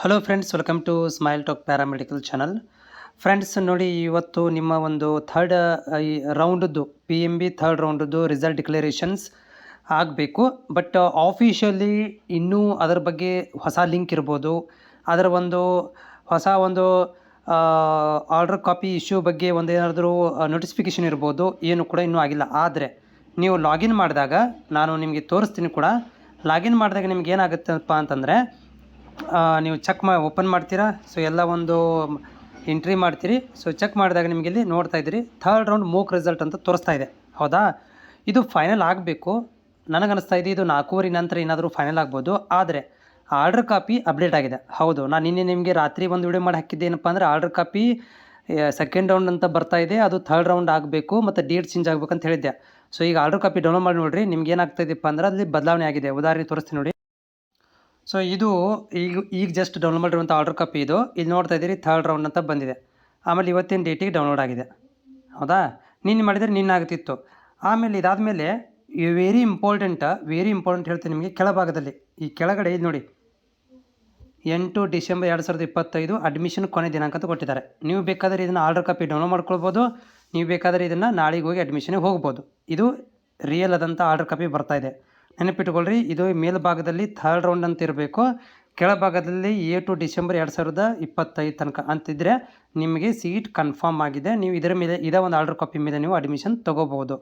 Hello friends welcome to Smile Talk paramedical channel friends ನೋಡಿ ಇವತ್ತು ನಿಮ್ಮ ಒಂದು ಥರ್ಡ್ ಈ ರೌಂಡದ್ದು ಪಿ ಎಂ ಬಿ ಥರ್ಡ್ ರೌಂಡದ್ದು ರಿಸಲ್ಟ್ ಡಿಕ್ಲರೇಷನ್ಸ್ ಆಗಬೇಕು. ಬಟ್ ಆಫಿಷಿಯಲಿ ಇನ್ನೂ ಅದರ ಬಗ್ಗೆ ಹೊಸ ಲಿಂಕ್ ಇರ್ಬೋದು. ಅದರ ಒಂದು ಹೊಸ ಒಂದು ಆರ್ಡರ್ ಕಾಪಿ ಇಶ್ಯೂ ಬಗ್ಗೆ ಒಂದು ಏನಾದರೂ ನೋಟಿಫಿಕೇಷನ್ ಇರ್ಬೋದು. ಏನು ಕೂಡ ಇನ್ನೂ ಆಗಿಲ್ಲ. ಆದರೆ ನೀವು ಲಾಗಿನ್ ಮಾಡಿದಾಗ ನಾನು ನಿಮಗೆ ತೋರಿಸ್ತೀನಿ ಕೂಡ. ಲಾಗಿನ್ ಮಾಡಿದಾಗ ನಿಮ್ಗೆ ಏನಾಗುತ್ತಪ್ಪ ಅಂತಂದರೆ ನೀವು ಚೆಕ್ ಮಾ, ಓಪನ್ ಮಾಡ್ತೀರಾ? ಸೊ ಎಲ್ಲ ಒಂದು ಎಂಟ್ರಿ ಮಾಡ್ತೀರಿ. ಸೊ ಚೆಕ್ ಮಾಡಿದಾಗ ನಿಮಗೆ ಇಲ್ಲಿ ನೋಡ್ತಾ ಇದ್ದೀರಿ. ಥರ್ಡ್ ರೌಂಡ್ ಮೂಕ್ ರಿಸಲ್ಟ್ ಅಂತ ತೋರಿಸ್ತಾ ಇದೆ. ಹೌದಾ? ಇದು ಫೈನಲ್ ಆಗಬೇಕು. ನನಗನ್ನಿಸ್ತಾ ಇದೆ, ಇದು ನಾಲ್ಕೂವರೆ ನಂತರ ಏನಾದರೂ ಫೈನಲ್ ಆಗ್ಬೋದು. ಆದರೆ ಆರ್ಡರ್ ಕಾಪಿ ಅಪ್ಡೇಟ್ ಆಗಿದೆ. ಹೌದು, ನಾನು ನಿನ್ನೆ ನಿಮಗೆ ರಾತ್ರಿ ಒಂದು ವಿಡಿಯೋ ಮಾಡಿ ಹಾಕಿದ್ದೆ. ಏನಪ್ಪ ಅಂದರೆ ಆರ್ಡರ್ ಕಾಪಿ ಸೆಕೆಂಡ್ ರೌಂಡ್ ಅಂತ ಬರ್ತಾ ಇದೆ. ಅದು ಥರ್ಡ್ ರೌಂಡ್ ಆಗಬೇಕು ಮತ್ತು ಡೇಟ್ ಚೇಂಜ್ ಆಗಬೇಕು ಅಂತ ಹೇಳಿದ್ದೆ. ಸೊ ಈಗ ಆರ್ಡರ್ ಕಾಪಿ ಡೌನ್ಲೋಡ್ ಮಾಡಿ ನೋಡಿರಿ. ನಿಮ್ಗೆ ಏನಾಗ್ತಾ ಇದೆಯಪ್ಪ ಅಂದ್ರೆ, ಅಲ್ಲಿ ಬದಲಾವಣೆ ಆಗಿದೆ. ಉದಾಹರಣೆ ತೋರಿಸ್ತೀನಿ ನೋಡಿ. ಸೊ ಇದು ಈಗ ಈಗ ಜಸ್ಟ್ ಡೌನ್ಲೋಡ್ ಮಾಡಿರುವಂಥ ಆರ್ಡರ್ ಕಾಪಿ ಇದು. ಇಲ್ಲಿ ನೋಡ್ತಾ ಇದ್ದೀರಿ ಥರ್ಡ್ ರೌಂಡ್ ಅಂತ ಬಂದಿದೆ. ಆಮೇಲೆ ಇವತ್ತಿನ ಡೇಟಿಗೆ ಡೌನ್ಲೋಡ್ ಆಗಿದೆ. ಹೌದಾ? ನಿನ್ನ ಮಾಡಿದರೆ ನಿನ್ನೆ ಆಗ್ತಿತ್ತು ಆಮೇಲೆ ಇದಾದಮೇಲೆ ವೆರಿ ಇಂಪಾರ್ಟೆಂಟ್ ವೆರಿ ಇಂಪಾರ್ಟೆಂಟ್ ಹೇಳ್ತೀನಿ ನಿಮಗೆ ಕೆಳಭಾಗದಲ್ಲಿ. ಈ ಕೆಳಗಡೆ ಇದು ನೋಡಿ. ಎಂಟು ಡಿಸೆಂಬರ್ ಎರಡು ಸಾವಿರದ ಇಪ್ಪತ್ತೈದು ಅಡ್ಮಿಷನ್ ಕೊನೆ ದಿನಾಂಕ ಅಂತ ಕೊಟ್ಟಿದ್ದಾರೆ. ನೀವು ಬೇಕಾದರೆ ಇದನ್ನು ಆರ್ಡರ್ ಕಾಪಿ ಡೌನ್ಲೋಡ್ ಮಾಡ್ಕೊಳ್ಬೋದು. ನೀವು ಬೇಕಾದರೆ ಇದನ್ನು ನಾಳೆಗೆ ಹೋಗಿ ಅಡ್ಮಿಷನ್ಗೆ ಹೋಗ್ಬೋದು. ಇದು ರಿಯಲ್ ಆದಂಥ ಆರ್ಡರ್ ಕಾಪಿ ಬರ್ತಾ ಇದೆ. ನೆನಪಿಟ್ಕೊಳ್ರಿ, ಇದು ಮೇಲ್ಭಾಗದಲ್ಲಿ ಥರ್ಡ್ ರೌಂಡ್ ಅಂತ ಇರಬೇಕು ಕೆಳಭಾಗದಲ್ಲಿ ಎ ಟು ಡಿಸೆಂಬರ್ ಎರಡು ಸಾವಿರದ ಇಪ್ಪತ್ತೈದು ತನಕ ಅಂತಿದ್ದರೆ ನಿಮಗೆ ಸೀಟ್ ಕನ್ಫರ್ಮ್ ಆಗಿದೆ. ನೀವು ಇದರ ಮೇಲೆ, ಇದೇ ಒಂದು ಆರ್ಡರ್ ಕಾಪಿ ಮೇಲೆ ನೀವು ಅಡ್ಮಿಷನ್ ತೊಗೋಬೋದು